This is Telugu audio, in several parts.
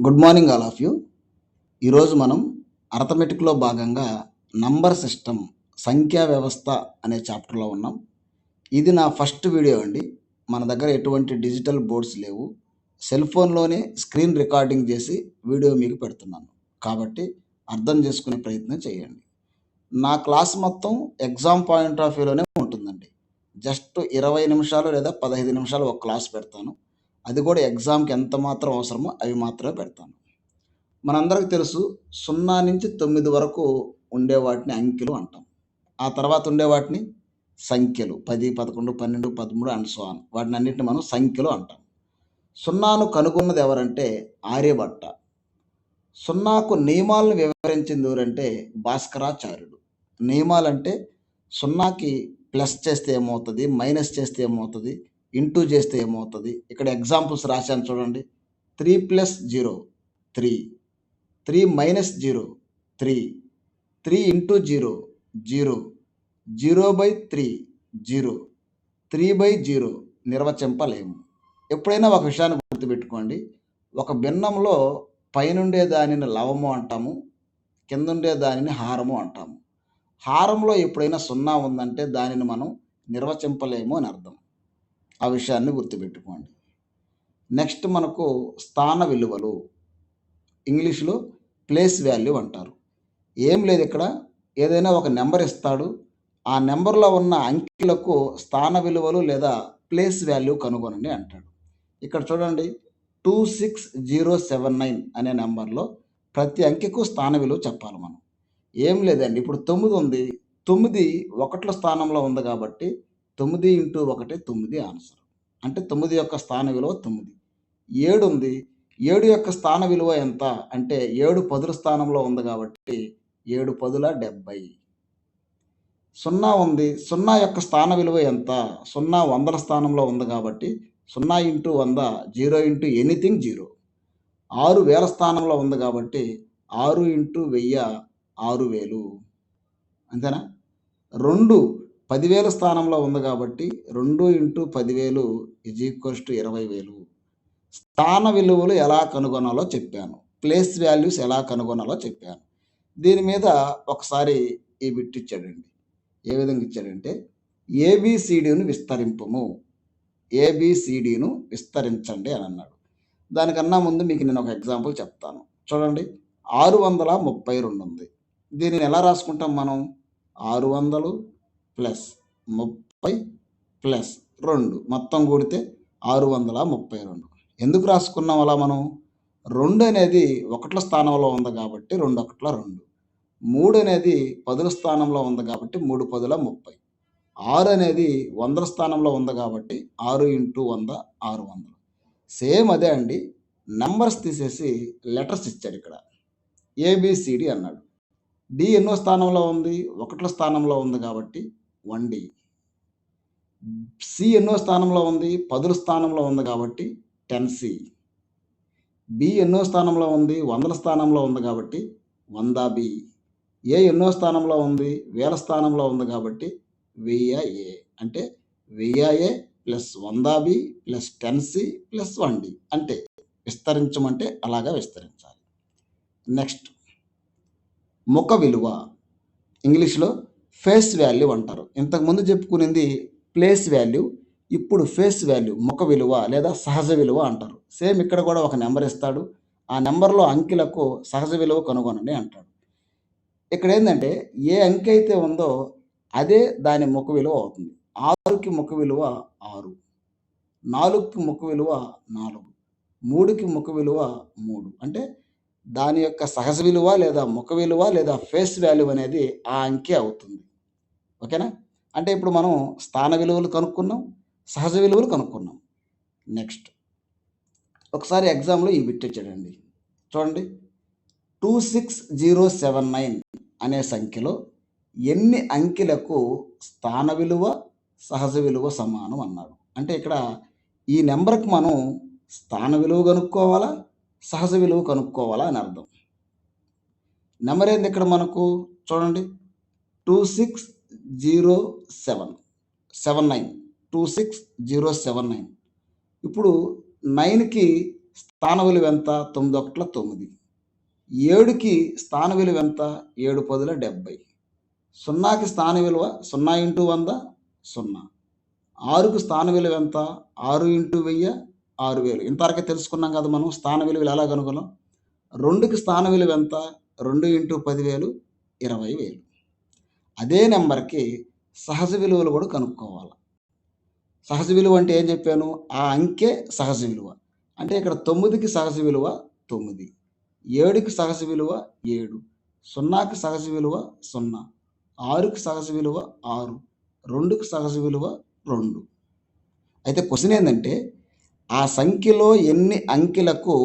Good morning all of you. ఈరోజు మనం అర్థమెటిక్లో భాగంగా నంబర్ సిస్టమ్ సంఖ్యా వ్యవస్థ అనే చాప్టర్లో ఉన్నాం. ఇది నా ఫస్ట్ వీడియో అండి. మన దగ్గర ఎటువంటి డిజిటల్ బోర్డ్స్ లేవు. సెల్ ఫోన్లోనే స్క్రీన్ రికార్డింగ్ చేసి వీడియో మీకు పెడుతున్నాను. కాబట్టి అర్థం చేసుకునే ప్రయత్నం చేయండి. నా క్లాస్ మొత్తం ఎగ్జామ్ పాయింట్ ఆఫ్ వ్యూలోనే ఉంటుందండి. జస్ట్ ఇరవై నిమిషాలు లేదా పదహైదు నిమిషాలు ఒక క్లాస్ పెడతాను. అది కూడా ఎగ్జామ్కి ఎంత మాత్రం అవసరమో అవి మాత్రమే పెడతాను. మనందరికీ తెలుసు సున్నా నుంచి తొమ్మిది వరకు ఉండే వాటిని అంకెలు అంటాం. ఆ తర్వాత ఉండే వాటిని సంఖ్యలు పది పదకొండు పన్నెండు పదమూడు అండ్ సో ఆన్. వాటిని అన్నింటిని మనం సంఖ్యలు అంటాం. సున్నాను కనుగొన్నది ఎవరంటే ఆర్యభట్ట. సున్నాకు నియమాలను వివరించింది ఎవరంటే భాస్కరాచార్యుడు. నియమాలంటే సున్నాకి ప్లస్ చేస్తే ఏమవుతుంది మైనస్ చేస్తే ఏమవుతుంది ఇంటూ చేస్తే ఏమవుతుంది? ఇక్కడ ఎగ్జాంపుల్స్ రాశాను చూడండి. Three plus zero three three minus zero three three into zero zero zero by three zero three by zero నిర్వచింపలేము. ఎప్పుడైనా ఒక విషయాన్ని గుర్తుపెట్టుకోండి. ఒక భిన్నంలో పైనుండే దానిని లవము అంటాము కిందుండే దానిని హారము అంటాము. హారంలో ఎప్పుడైనా సున్నా ఉందంటే దానిని మనం నిర్వచింపలేము అని అర్థం. ఆ విషయాన్ని గుర్తుపెట్టుకోండి. నెక్స్ట్ మనకు స్థాన విలువలు ఇంగ్లీష్లో ప్లేస్ వాల్యూ అంటారు. ఏం లేదు ఇక్కడ. ఏదైనా ఒక నెంబర్ ఇస్తాడు. ఆ నెంబర్లో ఉన్న అంకెలకు స్థాన విలువలు లేదా ప్లేస్ వాల్యూ కనుగొనండి అంటాడు. ఇక్కడ చూడండి. Two six zero seven nine అనే నెంబర్లో ప్రతి అంకెకు స్థాన విలువ చెప్పాలి మనం. ఏం లేదండి. ఇప్పుడు తొమ్మిది ఉంది. తొమ్మిది ఒకట్ల స్థానంలో ఉంది కాబట్టి తొమ్మిది ఇంటూ ఒకటి తొమ్మిది ఆన్సర్. అంటే తొమ్మిది యొక్క స్థాన విలువ తొమ్మిది. ఏడు ఉంది. ఏడు యొక్క స్థాన విలువ ఎంత? అంటే ఏడు పదుల స్థానంలో ఉంది కాబట్టి ఏడు పదుల డెబ్బై. సున్నా ఉంది. సున్నా యొక్క స్థాన విలువ ఎంత? సున్నా వందల స్థానంలో ఉంది కాబట్టి సున్నా ఇంటూ వంద జీరో ఇంటూ ఎనీథింగ్ జీరో. ఆరు వేల స్థానంలో ఉంది కాబట్టి ఆరు ఇంటూ వెయ్యి ఆరు వేలు. అంతేనా? రెండు పదివేల స్థానంలో ఉంది కాబట్టి రెండు ఇంటూ పదివేలు ఇజ్ ఈక్వల్స్ టు ఇరవై వేలు. స్థాన విలువలు ఎలా కనుగొనాలో చెప్పాను. ప్లేస్ వాల్యూస్ ఎలా కనుగొనాలో చెప్పాను. దీని మీద ఒకసారి ఈ బిట్ ఇచ్చాడండి. ఏ విధంగా ఇచ్చాడంటే ఏబిసిడిను విస్తరింపము. ఏబిసిడిను విస్తరించండి అని అన్నాడు. దానికన్నా ముందు మీకు నేను ఒక ఎగ్జాంపుల్ చెప్తాను. చూడండి. ఆరు వందల ముప్పై రెండు ఉంది. దీనిని ఎలా రాసుకుంటాం మనం? ఆరు వందలు ప్లస్ ముప్పై ప్లస్ రెండు. మొత్తం కూడితే ఆరు వందల ముప్పై రెండు. ఎందుకు రాసుకున్నాం అలా మనం? రెండు అనేది ఒకట్ల స్థానంలో ఉంది కాబట్టి రెండు ఒకట్ల రెండు. మూడు అనేది పదుల స్థానంలో ఉంది కాబట్టి మూడు పదుల ముప్పై. ఆరు అనేది వందల స్థానంలో ఉంది కాబట్టి ఆరు ఇంటూ వంద ఆరు వందలు. సేమ్ అదే అండి. నెంబర్స్ తీసేసి లెటర్స్ ఇచ్చాడు ఇక్కడ. ఏబిసిడి అన్నాడు. డి ఎన్నో స్థానంలో ఉంది? ఒకట్ల స్థానంలో ఉంది కాబట్టి వన్ డి. సి ఎన్నో స్థానంలో ఉంది పదుల స్థానంలో ఉంది కాబట్టి టెన్ సి. బి ఎన్నో స్థానంలో ఉంది వందల స్థానంలో ఉంది కాబట్టి వంద బి. ఏ ఎన్నో స్థానంలో ఉంది వేల స్థానంలో ఉంది కాబట్టి వెయ్యి ఏ. అంటే వెయ్యి ఏ ప్లస్ వంద B plus ten C plus one D. అంటే విస్తరించమంటే అలాగా విస్తరించాలి. నెక్స్ట్ ముఖ విలువ. ఇంగ్లీష్లో ఫేస్ వాల్యూ అంటారు. ఇంతకుముందు చెప్పుకునేది ప్లేస్ వాల్యూ ఇప్పుడు ఫేస్ వాల్యూ ముఖ విలువ లేదా సహజ విలువ అంటారు. సేమ్ ఇక్కడ కూడా ఒక నెంబర్ ఇస్తాడు. ఆ నెంబర్లో అంకెలకు సహజ విలువ కనుగొనండి అంటాడు. ఇక్కడ ఏంటంటే ఏ అంకె అయితే ఉందో అదే దాని ముఖ విలువ అవుతుంది. ఆరుకి ముఖ విలువ ఆరు నాలుగుకి ముఖ విలువ నాలుగు మూడుకి ముఖ విలువ మూడు. అంటే దాని యొక్క సహజ విలువ లేదా ముఖ విలువ లేదా ఫేస్ వాల్యూ అనేది ఆ అంకె అవుతుంది. ఓకేనా? అంటే ఇప్పుడు మనం స్థాన విలువలు కనుక్కున్నాం సహజ విలువలు కనుక్కున్నాం. నెక్స్ట్. ఒకసారి ఎగ్జామ్లో ఈ బిట్ ఇచ్చాడండి. చూడండి. Two six zero seven nine అనే సంఖ్యలో ఎన్ని అంకెలకు స్థాన విలువ సహజ విలువ సమానం అన్నాడు. అంటే ఇక్కడ ఈ నెంబర్కి మనం స్థాన విలువ కనుక్కోవాలా సహజ విలువ కనుక్కోవాలా అని అర్థం. నెంబర్ ఏంది ఇక్కడ మనకు? చూడండి. Two six zero seven. Seven nine. Two six zero seven nine. ఇప్పుడు నైన్కి స్థాన విలువ ఎంత? తొమ్మిది ఒకట్ల తొమ్మిది. ఏడుకి స్థాన విలువ ఎంత? ఏడు పదుల డెబ్బై సున్నాకి స్థాన విలువ సున్నా ఇంటూ వంద సున్నా. ఆరుకు స్థాన విలువ ఎంత? ఆరు ఇంటూ వెయ్యి ఆరు వేలు. ఇంతవరకే తెలుసుకున్నాం కదా మనం స్థాన విలువలు ఎలా కనుగొనాం రెండుకి స్థాన విలువ ఎంత? రెండు ఇంటూ పదివేలు ఇరవై వేలు. అదే నెంబర్కి సహజ విలువలు కూడా కనుక్కోవాలి. సహజ విలువ అంటే ఏం చెప్పాను? ఆ అంకె సహజ విలువ. అంటే ఇక్కడ తొమ్మిదికి సహజ విలువ తొమ్మిది ఏడుకి సహజ విలువ ఏడు సున్నాకి సహజ విలువ సున్నా ఆరుకి సహజ విలువ ఆరు రెండుకి సహజ విలువ రెండు. అయితే క్వశ్చన్ ఏంటంటే ఆ సంఖ్యలో ఎన్ని అంకెలకు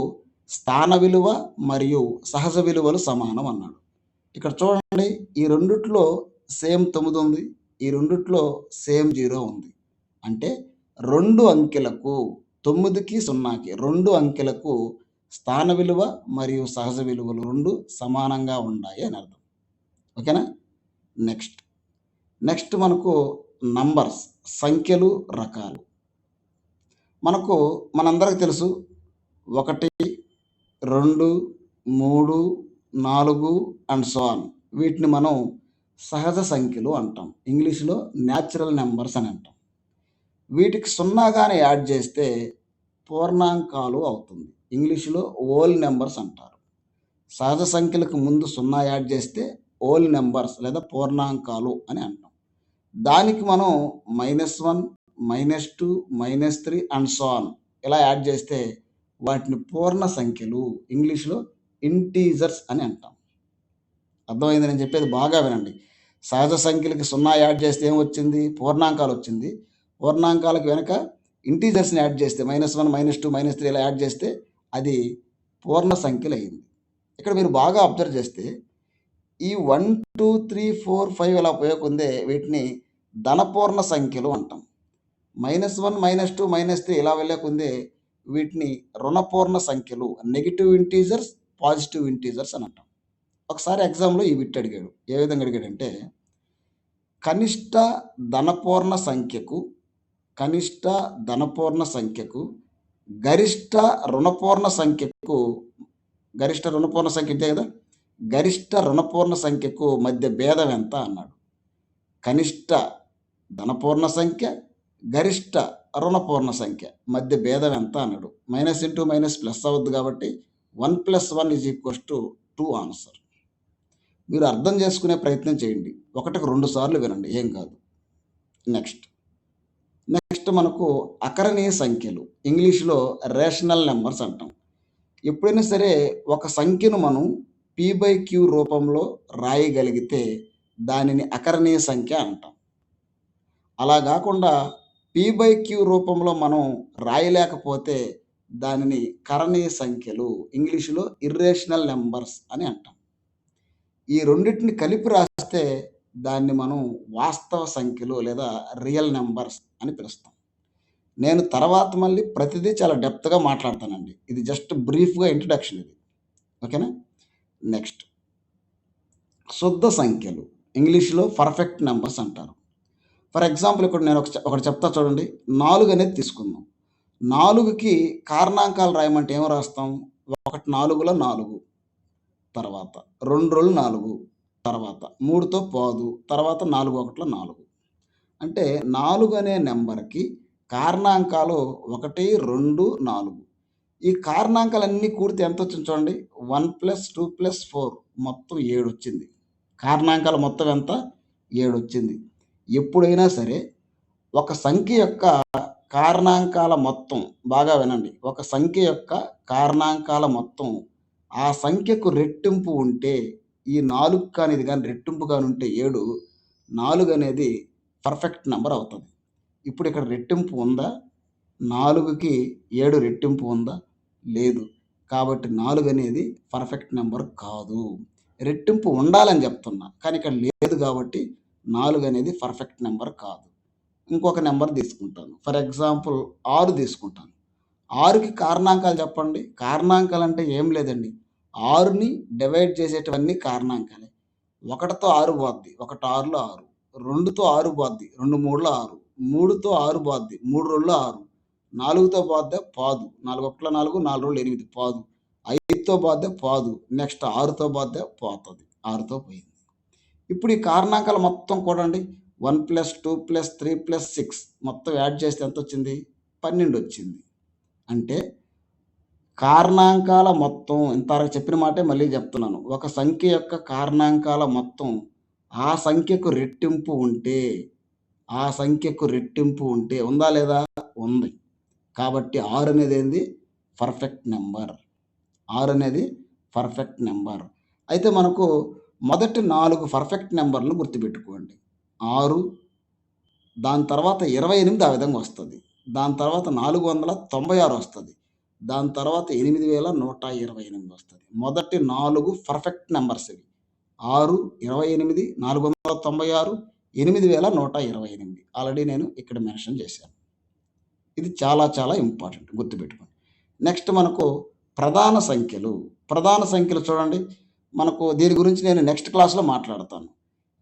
స్థాన విలువ మరియు సహజ విలువలు సమానం అన్నాడు. ఇక్కడ చూడండి ఈ రెండిట్లో సేమ్ తొమ్మిది ఉంది. ఈ రెండిట్లో సేమ్ జీరో ఉంది. అంటే రెండు అంకెలకు తొమ్మిదికి సున్నాకి రెండు అంకెలకు స్థాన విలువ మరియు సహజ విలువలు రెండు సమానంగా ఉన్నాయి అని అర్థం. ఓకేనా? నెక్స్ట్. నెక్స్ట్ మనకు నంబర్స్ సంఖ్యలు రకాలు. మనకు మనందరికి తెలుసు ఒకటి రెండు మూడు నాలుగు అండ్ సో ఆన్. వీటిని మనం సహజ సంఖ్యలు అంటాం. ఇంగ్లీష్లో న్యాచురల్ నెంబర్స్ అని అంటాం. వీటికి సున్నాగానే యాడ్ చేస్తే పూర్ణాంకాలు అవుతుంది. ఇంగ్లీష్లో ఓల్ నెంబర్స్ అంటారు. సహజ సంఖ్యలకు ముందు సున్నా యాడ్ చేస్తే ఓల్ నెంబర్స్ లేదా పూర్ణాంకాలు అని అంటాం. దానికి మనం minus one minus two minus three and so on ఇలా యాడ్ చేస్తే వాటిని పూర్ణ సంఖ్యలు ఇంగ్లీష్లో ఇంటీజర్స్ అని అంటాం. అర్థమైంది నేను చెప్పేది బాగా వినండి. సహజ సంఖ్యలకి సున్నా యాడ్ చేస్తే ఏం వచ్చింది? పూర్ణాంకాలు వచ్చింది. పూర్ణాంకాలకు వెనుక ఇంటీజర్స్ని యాడ్ చేస్తే minus one minus two minus three ఇలా యాడ్ చేస్తే అది పూర్ణ సంఖ్యలు అయింది ఇక్కడ మీరు బాగా అబ్జర్వ్ చేస్తే ఈ one two three four five ఇలా ఉపయోగకుందే వీటిని ధనపూర్ణ సంఖ్యలు అంటాం. Minus one minus two minus three ఇలా వెళ్ళకుందే వీటిని రుణపూర్ణ సంఖ్యలు నెగిటివ్ ఇంటీజర్స్ పాజిటివ్ ఇంటీజర్స్ అని అంటాం. ఒకసారి ఎగ్జామ్లో ఈ బిట్ అడిగాడు. ఏ విధంగా అడిగాడంటే కనిష్ట ధనపూర్ణ సంఖ్యకు కనిష్ట ధనపూర్ణ సంఖ్యకు గరిష్ట రుణపూర్ణ సంఖ్యకు గరిష్ట రుణపూర్ణ సంఖ్య ఇంతే కదా? గరిష్ట రుణపూర్ణ సంఖ్యకు మధ్య భేదం ఎంత అన్నాడు. కనిష్ట ధనపూర్ణ సంఖ్య గరిష్ట రుణపూర్ణ సంఖ్య మధ్య భేదం ఎంత అన్నాడు. మైనస్ ఇంటూ మైనస్ ప్లస్ అవ్వద్దు కాబట్టి one plus one is equals to two answer. మీరు అర్థం చేసుకునే ప్రయత్నం చేయండి. ఒకటికి రెండు సార్లు వినండి. ఏం కాదు. నెక్స్ట్. నెక్స్ట్ మనకు అకరణీయ సంఖ్యలు. ఇంగ్లీష్లో రేషనల్ నెంబర్స్ అంటాం. ఎప్పుడైనా సరే ఒక సంఖ్యను మనం పీ బై క్యూ రూపంలో రాయగలిగితే దానిని అకరణీయ సంఖ్య అంటాం. అలా కాకుండా పీ బై క్యూ రూపంలో మనం రాయలేకపోతే దానిని కరణీయ సంఖ్యలు ఇంగ్లీషులో ఇర్రేషనల్ నెంబర్స్ అని అంటాం. ఈ రెండింటిని కలిపి రాస్తే దాన్ని మనం వాస్తవ సంఖ్యలు లేదా రియల్ నెంబర్స్ అని పిలుస్తాం. నేను తర్వాత మళ్ళీ ప్రతిదీ చాలా డెప్త్గా మాట్లాడతానండి. ఇది జస్ట్ బ్రీఫ్గా ఇంట్రడక్షన్ ఇది. ఓకేనా? నెక్స్ట్ శుద్ధ సంఖ్యలు. ఇంగ్లీష్లో పర్ఫెక్ట్ నెంబర్స్ అంటారు. ఫర్ ఎగ్జాంపుల్ ఇక్కడ నేను ఒక ఒకటి చెప్తా చూడండి. నాలుగు అనేది తీసుకుందాం. నాలుగుకి కారణాంకాలు రాయమంటే ఏం రాస్తాం? ఒకటి నాలుగులో నాలుగు. తర్వాత రెండు రోజులు నాలుగు తర్వాత మూడుతో పోదు తర్వాత నాలుగు ఒకటిలో నాలుగు. అంటే నాలుగు అనే నెంబర్కి కారణాంకాలు ఒకటి రెండు నాలుగు. ఈ కారణాంకాలన్నీ కూడితే ఎంత వచ్చింది చూడండి? One plus two plus four మొత్తం ఏడు వచ్చింది. కారణాంకాలు మొత్తం ఎంత? ఏడు వచ్చింది. ఎప్పుడైనా సరే ఒక సంఖ్య యొక్క కారణాంకాల మొత్తం బాగా వినండి. ఒక సంఖ్య యొక్క కారణాంకాల మొత్తం ఆ సంఖ్యకు రెట్టింపు ఉంటే ఈ నాలుగు కానిది కానీ రెట్టింపు కానీ ఉంటే ఏడు నాలుగు అనేది పర్ఫెక్ట్ నెంబర్ అవుతుంది. ఇప్పుడు ఇక్కడ రెట్టింపు ఉందా? నాలుగుకి ఏడు రెట్టింపు ఉందా? లేదు. కాబట్టి నాలుగు అనేది పర్ఫెక్ట్ నెంబర్ కాదు. రెట్టింపు ఉండాలని చెప్తున్నా కానీ ఇక్కడ లేదు కాబట్టి నాలుగు అనేది పర్ఫెక్ట్ నెంబర్ కాదు. ఇంకొక నెంబర్ తీసుకుంటాను. ఫర్ ఎగ్జాంపుల్ ఆరు తీసుకుంటాను. ఆరుకి కారణాంకాలు చెప్పండి. కారణాంకాలు అంటే ఏం లేదండి. ఆరుని డివైడ్ చేసేటవన్నీ కారణాంకాలే. ఒకటితో ఆరు పోద్ది. ఒకటి ఆరులో ఆరు. రెండుతో ఆరు పోద్ది. రెండు మూడులో ఆరు. మూడుతో ఆరు పోద్ది. మూడు రెండులో ఆరు. నాలుగుతో పోద్దే పాదు. నాలుగు ఒకటిలో నాలుగు నాలుగు రోజులు ఎనిమిది. పాదు. ఐదుతో పోద్దే పాదు. నెక్స్ట్ ఆరుతో పోద్దే పోతుంది. ఆరుతో పోయింది. ఇప్పుడు ఈ కారణాంకాలు మొత్తం కూడండి one plus two plus three plus six మొత్తం యాడ్ చేస్తే ఎంత వచ్చింది పన్నెండు వచ్చింది అంటే కారణాంకాల మొత్తం ఇంతవరకు చెప్పిన మాటే మళ్ళీ చెప్తున్నాను. ఒక సంఖ్య యొక్క కారణాంకాల మొత్తం ఆ సంఖ్యకు రెట్టింపు ఉంటే ఆ సంఖ్యకు రెట్టింపు ఉంటే ఉందా లేదా? ఉంది. కాబట్టి ఆరు అనేది ఏంది? Perfect number. ఆరు అనేది పర్ఫెక్ట్ నెంబర్. అయితే మనకు మొదటి నాలుగు పర్ఫెక్ట్ నెంబర్లు గుర్తుపెట్టుకోండి. ఆరు దాని తర్వాత ఇరవై ఎనిమిది ఆ విధంగా వస్తుంది. దాని తర్వాత నాలుగు వందల తొంభై ఆరు వస్తుంది. దాని తర్వాత ఎనిమిది వేల నూట ఇరవై ఎనిమిది వస్తుంది. మొదటి నాలుగు పర్ఫెక్ట్ నెంబర్స్ ఇవి. ఆరు ఇరవై ఎనిమిది నాలుగు వందల తొంభై ఆరు ఎనిమిది వేల నూట ఇరవై ఎనిమిది. ఆల్రెడీ నేను ఇక్కడ మెన్షన్ చేశాను. ఇది చాలా చాలా ఇంపార్టెంట్ గుర్తుపెట్టుకోండి. నెక్స్ట్ మనకు ప్రధాన సంఖ్యలు. ప్రధాన సంఖ్యలు చూడండి. మనకు దీని గురించి నేను నెక్స్ట్ క్లాస్లో మాట్లాడతాను.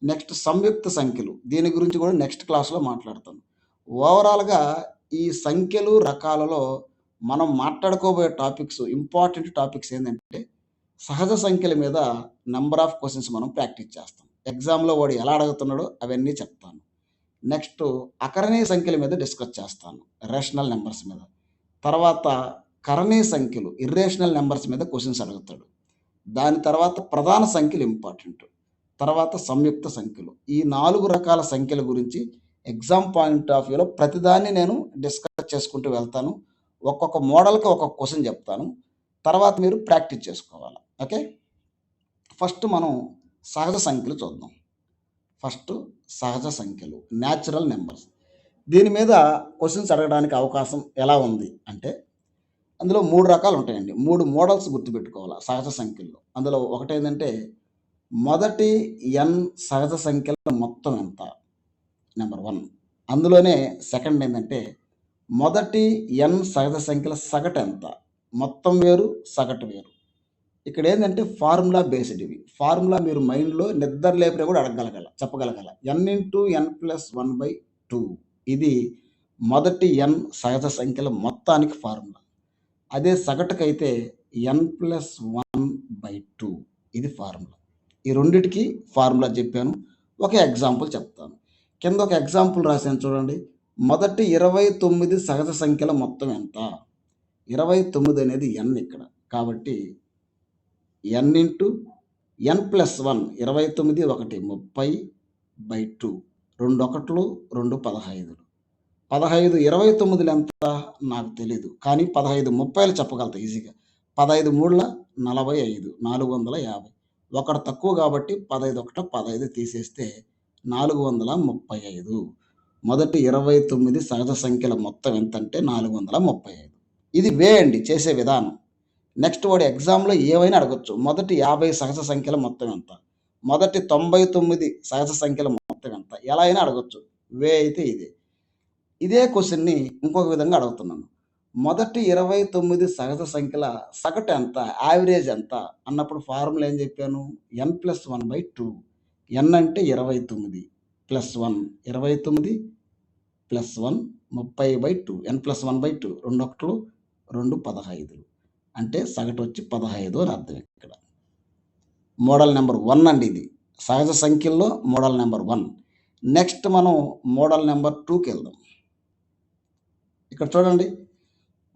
నెక్స్ట్ సంయుక్త సంఖ్యలు. దీని గురించి కూడా నెక్స్ట్ క్లాస్లో మాట్లాడతాను. ఓవరాల్గా ఈ సంఖ్యలు రకాలలో మనం మాట్లాడుకోబోయే టాపిక్స్ ఇంపార్టెంట్ టాపిక్స్ ఏంటంటే సహజ సంఖ్యల మీద నెంబర్ ఆఫ్ క్వశ్చన్స్ మనం ప్రాక్టీస్ చేస్తాం. ఎగ్జామ్లో వాడు ఎలా అడుగుతున్నాడో అవన్నీ చెప్తాను. నెక్స్ట్ అకరణీయ సంఖ్యల మీద డిస్కస్ చేస్తాను రేషనల్ నెంబర్స్ మీద. తర్వాత కరణీయ సంఖ్యలు ఇర్రేషనల్ నెంబర్స్ మీద క్వశ్చన్స్ అడుగుతాడు. దాని తర్వాత ప్రధాన సంఖ్యలు ఇంపార్టెంట్. తర్వాత సంయుక్త సంఖ్యలు. ఈ నాలుగు రకాల సంఖ్యల గురించి ఎగ్జామ్ పాయింట్ ఆఫ్ వ్యూలో ప్రతిదాన్ని నేను డిస్కస్ చేసుకుంటూ వెళ్తాను. ఒక్కొక్క మోడల్కి ఒక్కొక్క క్వశ్చన్ చెప్తాను. తర్వాత మీరు ప్రాక్టీస్ చేసుకోవాలి. ఓకే? ఫస్ట్ మనం సహజ సంఖ్యలు చూద్దాం. ఫస్ట్ సహజ సంఖ్యలు న్యాచురల్ నెంబర్స్ దీని మీద క్వశ్చన్స్ అడగడానికి అవకాశం ఎలా ఉంది అంటే అందులో మూడు రకాలు ఉంటాయండి. మూడు మోడల్స్ గుర్తుపెట్టుకోవాలి సహజ సంఖ్యల్లో. అందులో ఒకటి ఏంటంటే మొదటి ఎన్ సహజ సంఖ్యల మొత్తం ఎంత? Number one. అందులోనే సెకండ్ ఏంటంటే మొదటి ఎన్ సహజ సంఖ్యల సగటు ఎంత? మొత్తం వేరు సగటు వేరు. ఇక్కడ ఏంటంటే ఫార్ములా బేస్డ్ ఇవి. ఫార్ములా మీరు మైండ్లో నిద్ర లేపినా కూడా అడగగలగల చెప్పగలగల. N into n plus one by two. ఇది మొదటి ఎన్ సహజ సంఖ్యల మొత్తానికి ఫార్ములా. అదే సగటుకైతే n plus one by two. ఇది ఫార్ములా. ఈ రెండిటికి ఫార్ములా చెప్పాను. ఒక ఎగ్జాంపుల్ చెప్తాను. కింద ఒక ఎగ్జాంపుల్ రాశాను చూడండి. మొదటి ఇరవై తొమ్మిది సహజ సంఖ్యల మొత్తం ఎంత? ఇరవై తొమ్మిది అనేది ఎన్ ఇక్కడ. కాబట్టి n into n plus one ఇరవై తొమ్మిది ఒకటి ముప్పై బై టూ రెండు ఒకట్లు రెండు పదహైదులు. పదహైదు ఇరవై తొమ్మిదిలు ఎంత? నాకు తెలీదు. కానీ పదహైదు ముప్పైలు చెప్పగలుగుతా ఈజీగా. పదహైదు మూడుల నలభై ఐదు నాలుగు వందల యాభై. ఒకటి తక్కువ కాబట్టి పదహైదు ఒకట పదహైదు తీసేస్తే నాలుగు వందల ముప్పై ఐదు. మొదటి ఇరవై తొమ్మిది సహజ సంఖ్యల మొత్తం ఎంత అంటే నాలుగు వందల ముప్పై ఐదు. ఇది వే అండి చేసే విధానం. నెక్స్ట్ వాడు ఎగ్జామ్లో ఏవైనా అడగచ్చు. మొదటి యాభై సహజ సంఖ్యల మొత్తం ఎంత? మొదటి తొంభై తొమ్మిది సహజ సంఖ్యల మొత్తం ఎంత? ఎలా అయినా అడగచ్చు. వే అయితే ఇదే. ఇదే క్వశ్చన్ని ఇంకొక విధంగా అడుగుతున్నాను. మొదటి ఇరవై తొమ్మిది సహజ సంఖ్యల సగటు ఎంత? యావరేజ్ ఎంత? అన్నప్పుడు ఫార్ములా ఏం చెప్పాను? N plus one by two. N అంటే ఇరవై తొమ్మిది ప్లస్ వన్ ఇరవై తొమ్మిది ప్లస్ వన్ ముప్పై by two. N plus one by two రెండు ఒకటిలు రెండు పదహైదులు. అంటే సగటు వచ్చి పదహైదు అని అర్థం ఇక్కడ. మోడల్ నెంబర్ వన్ అండి ఇది. సహజ సంఖ్యల్లో మోడల్ నెంబర్ వన్. నెక్స్ట్ మనం మోడల్ నెంబర్ టూకి వెళ్దాం. ఇక్కడ చూడండి.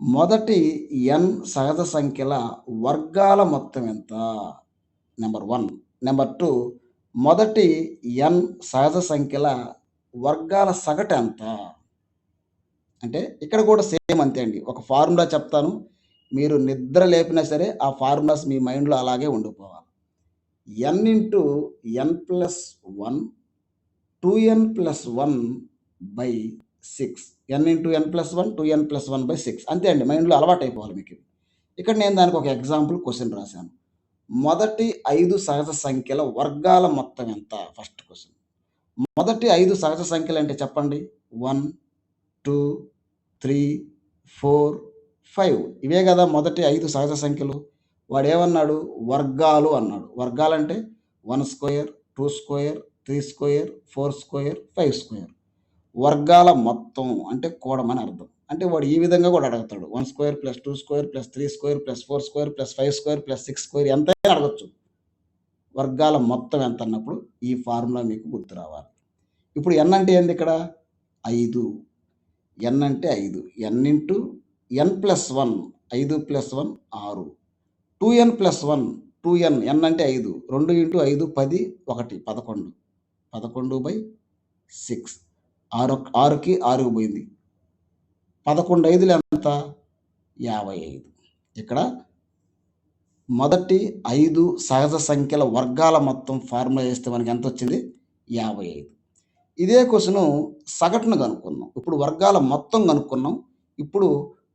మొదటి ఎన్ సహజ సంఖ్యల వర్గాల మొత్తం ఎంత? Number one. నెంబర్ టూ మొదటి ఎన్ సహజ సంఖ్యల వర్గాల సగటు ఎంత? అంటే ఇక్కడ కూడా సేమ్ అంతే అండి. ఒక ఫార్ములా చెప్తాను. మీరు నిద్ర లేపినా సరే ఆ ఫార్ములాస్ మీ మైండ్లో అలాగే ఉండిపోవాలి. N into n plus one two n plus one by six. N into n plus one two n plus one by six. అంతే అండి. మైండ్లో అలవాటు అయిపోవాలి మీకు ఇక్కడ నేను దానికి ఒక ఎగ్జాంపుల్ క్వశ్చన్ రాశాను. మొదటి ఐదు సహజ సంఖ్యల వర్గాల మొత్తం ఎంత? ఫస్ట్ క్వశ్చన్ మొదటి ఐదు సహజ సంఖ్యలు అంటే చెప్పండి. One two three four five ఇవే కదా మొదటి ఐదు సహజ సంఖ్యలు. వాడు ఏమన్నాడు? వర్గాలు అన్నాడు. వర్గాలంటే one square two square three square four square five square వర్గాల మొత్తం అంటే కూడమని అర్థం. అంటే వాడు ఈ విధంగా కూడా అడుగుతాడు. One square plus two square plus three square plus four square plus five square plus six square ఎంతైనా అడగచ్చు. వర్గాల మొత్తం ఎంత అన్నప్పుడు ఈ ఫార్ములా మీకు గుర్తు రావాలి. ఇప్పుడు ఎన్ అంటే ఏంది ఇక్కడ? ఐదు. ఎన్ అంటే ఐదు. N into n plus one. ఐదు ప్లస్ వన్ ఆరు. Two n plus one two n n అంటే ఐదు. రెండు ఇంటూ ఐదు పది ఒకటి. పదకొండు. పదకొండు బై సిక్స్. ఆరు ఆరుకి ఆరుకు పోయింది. పదకొండు ఐదులు ఎంత? యాభై ఐదు. ఇక్కడ మొదటి ఐదు సహజ సంఖ్యల వర్గాల మొత్తం ఫార్ములా చేస్తే మనకి ఎంత వచ్చింది? యాభై ఐదు. ఇదే క్వశ్చన్ సగటును కనుక్కుందాం. ఇప్పుడు వర్గాల మొత్తం కనుక్కున్నాం ఇప్పుడు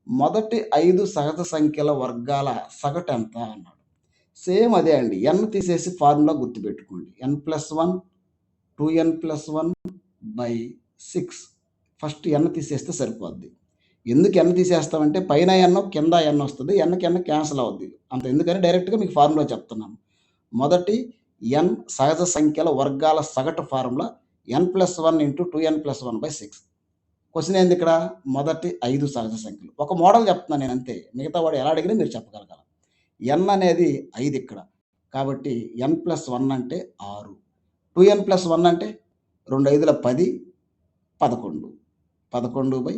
మొదటి ఐదు సహజ సంఖ్యల వర్గాల సగటు ఎంత అన్నాడు. సేమ్ అదే అండి. ఎన్ తీసేసి ఫార్ములా గుర్తుపెట్టుకోండి. N plus one two n plus one by six. First n తీసేస్తే సరిపోద్ది. ఎందుకు ఎన్ తీసేస్తామంటే పైన ఎన్నో కింద ఎన్న వస్తుంది. ఎన్న కింద క్యాన్సిల్ అవుద్ది అంత ఎందుకని డైరెక్ట్గా మీకు ఫార్ములా చెప్తున్నాను. మొదటి ఎన్ సహజ సంఖ్యల వర్గాల సగటు formula n plus one into two n plus one by six question ఏంది ఇక్కడ? మొదటి ఐదు సహజ సంఖ్యలు. ఒక మోడల్ చెప్తున్నాను నేను అంతే. మిగతా వాడు ఎలా అడిగినా మీరు చెప్పగలగాలి. ఎన్ అనేది ఐదు ఇక్కడ. కాబట్టి ఎన్ ప్లస్ వన్ అంటే ఆరు. టూ ఎన్ ప్లస్ వన్ అంటే రెండు ఐదుల పది పదకొండు. పదకొండు బై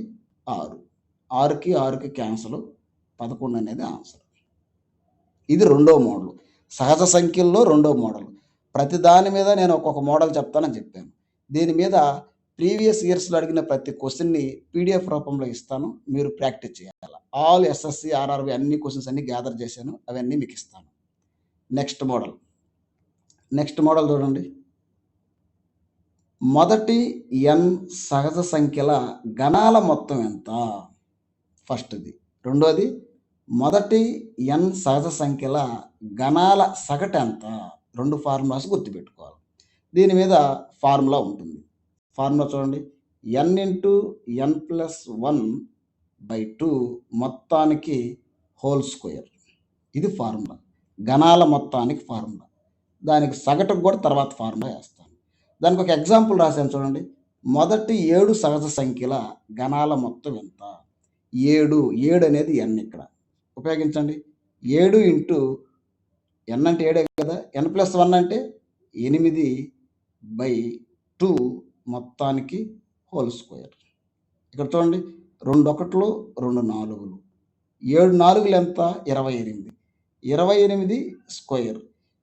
ఆరు. ఆరుకి ఆరుకి క్యాన్సల్ పదకొండు అనేది ఆన్సర్ ఇది రెండో మోడల్. సహజ సంఖ్యల్లో రెండో మోడల్. ప్రతి దాని మీద నేను ఒక్కొక్క మోడల్ చెప్తానని చెప్పాను. దీని మీద ప్రీవియస్ ఇయర్స్లో అడిగిన ప్రతి క్వశ్చన్ని పీడిఎఫ్ రూపంలో ఇస్తాను. మీరు ప్రాక్టీస్ చేయాలి. ఆల్ ఎస్ఎస్సి ఆర్ఆర్బి అన్ని క్వశ్చన్స్ అన్ని గ్యాదర్ చేశాను. అవన్నీ మీకు ఇస్తాను. నెక్స్ట్ మోడల్ నెక్స్ట్ మోడల్ చూడండి. మొదటి ఎన్ సహజ సంఖ్యల గణాల మొత్తం ఎంత? ఫస్ట్ది. రెండోది మొదటి ఎన్ సహజ సంఖ్యల గణాల సగటు ఎంత? రెండు ఫార్ములాస్ గుర్తుపెట్టుకోవాలి. దీని మీద ఫార్ములా ఉంటుంది. ఫార్ములా చూడండి. N into n plus one by two మొత్తానికి హోల్ స్క్వేర్. ఇది ఫార్ములా. గణాల మొత్తానికి ఫార్ములా. దానికి సగటుకు కూడా తర్వాత ఫార్ములా వేస్తాను. దానికి ఒక ఎగ్జాంపుల్ రాశాను చూడండి. మొదటి ఏడు సహజ సంఖ్యల గణాల మొత్తం ఎంత? ఏడు ఏడు అనేది ఎన్ ఇక్కడ. ఉపయోగించండి. ఏడు ఇంటూ ఎన్ అంటే ఏడే కదా? ఎన్ ప్లస్ వన్ అంటే ఎనిమిది బై టూ మొత్తానికి హోల్ స్క్వేర్. ఇక్కడ చూడండి రెండు ఒకట్లు రెండు నాలుగులు. ఏడు నాలుగులు ఎంత? ఇరవై ఎనిమిది. ఇరవై ఎనిమిది స్క్వేర్.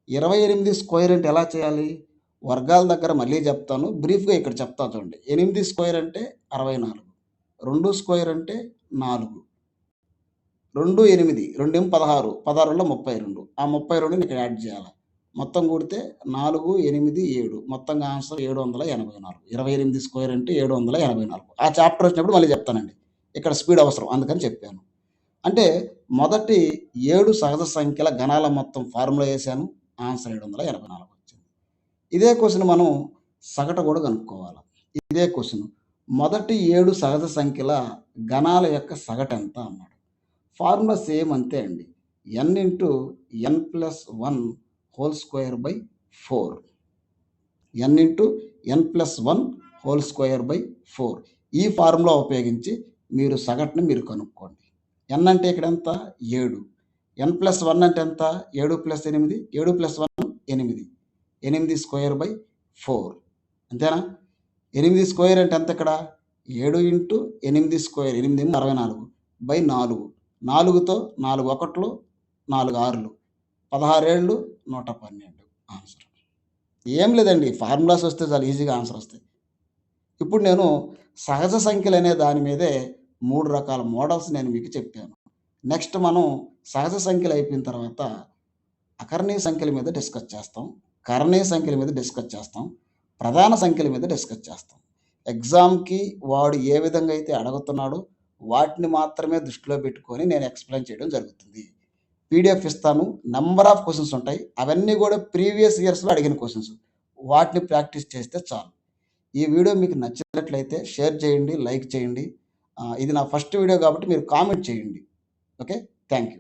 ఇరవై ఎనిమిది స్క్వేర్ అంటే ఎలా చేయాలి? వర్గాల దగ్గర మళ్ళీ చెప్తాను. బ్రీఫ్గా ఇక్కడ చెప్తా చూడండి. ఎనిమిది స్క్వేర్ అంటే అరవై నాలుగు. రెండు స్క్వేర్ అంటే నాలుగు. రెండు ఎనిమిది రెండేమో పదహారు పదహారులో ముప్పై రెండు. ఆ ముప్పై రెండుని ఇక్కడ యాడ్ చేయాలి. మొత్తం కూడితే నాలుగు ఎనిమిది ఏడు. మొత్తంగా ఆన్సర్ ఏడు వందల ఎనభై నాలుగు. ఇరవై ఎనిమిది స్క్వేర్ అంటే ఏడు వందల ఎనభై నాలుగు. ఆ చాప్టర్ వచ్చినప్పుడు మళ్ళీ చెప్తానండి. ఇక్కడ స్పీడ్ అవసరం అందుకని చెప్పాను. అంటే మొదటి ఏడు సహజ సంఖ్యల గణాల మొత్తం ఫార్ములా వేసాను ఆన్సర్ ఏడు వందల ఎనభై నాలుగు వచ్చింది. ఇదే క్వశ్చన్ మనం సగటు కూడా కనుక్కోవాలి. ఇదే క్వశ్చన్. మొదటి ఏడు సహజ సంఖ్యల గణాల యొక్క సగటు ఎంత అన్నాడు. ఫార్ములా సేమ్ అంతే అండి. N into n plus one whole square by four. N into n plus one whole square by four. ఈ ఫార్ములా ఉపయోగించి మీరు సగటుని మీరు కనుక్కోండి. ఎన్ అంటే ఇక్కడ ఎంత? ఏడు. ఎన్ ప్లస్ వన్ అంటే ఎంత? ఏడు ప్లస్ ఎనిమిది. ఏడు ప్లస్ వన్ ఎనిమిది. ఎనిమిది స్క్వేర్ బై ఫోర్. అంతేనా? ఎనిమిది స్క్వేర్ అంటే ఎంత ఇక్కడ? ఏడు ఇంటూ ఎనిమిది స్క్వేర్ ఎనిమిది అరవై నాలుగు బై నాలుగు. నాలుగుతో నాలుగు ఒకట్లు నాలుగు ఆరులు. పదహారేళ్ళు నూట పన్నెండు. ఆన్సర్ ఏం లేదండి ఫార్ములాస్ వస్తే చాలా ఈజీగా ఆన్సర్ వస్తాయి. ఇప్పుడు నేను సహజ సంఖ్యలు అనే దాని మీదే మూడు రకాల మోడల్స్ నేను మీకు చెప్పాను. నెక్స్ట్ మనం సహజ సంఖ్యలు అయిపోయిన తర్వాత అకర్ణీయ సంఖ్యల మీద డిస్కస్ చేస్తాం. కరణీయ సంఖ్యల మీద డిస్కస్ చేస్తాం. ప్రధాన సంఖ్యల మీద డిస్కస్ చేస్తాం. ఎగ్జామ్కి వాడు ఏ విధంగా అయితే అడుగుతున్నాడో వాటిని మాత్రమే దృష్టిలో పెట్టుకొని నేను ఎక్స్ప్లెయిన్ చేయడం జరుగుతుంది. పీడిఎఫ్ ఇస్తాను నెంబర్ ఆఫ్ క్వశ్చన్స్ ఉంటాయి అవన్నీ కూడా ప్రీవియస్ ఇయర్స్లో అడిగిన క్వశ్చన్స్. వాటిని ప్రాక్టీస్ చేస్తే చాలు. ఈ వీడియో మీకు నచ్చినట్లయితే షేర్ చేయండి లైక్ చేయండి. ఇది నా ఫస్ట్ వీడియో కాబట్టి మీరు కామెంట్ చేయండి. ఓకే? Thank you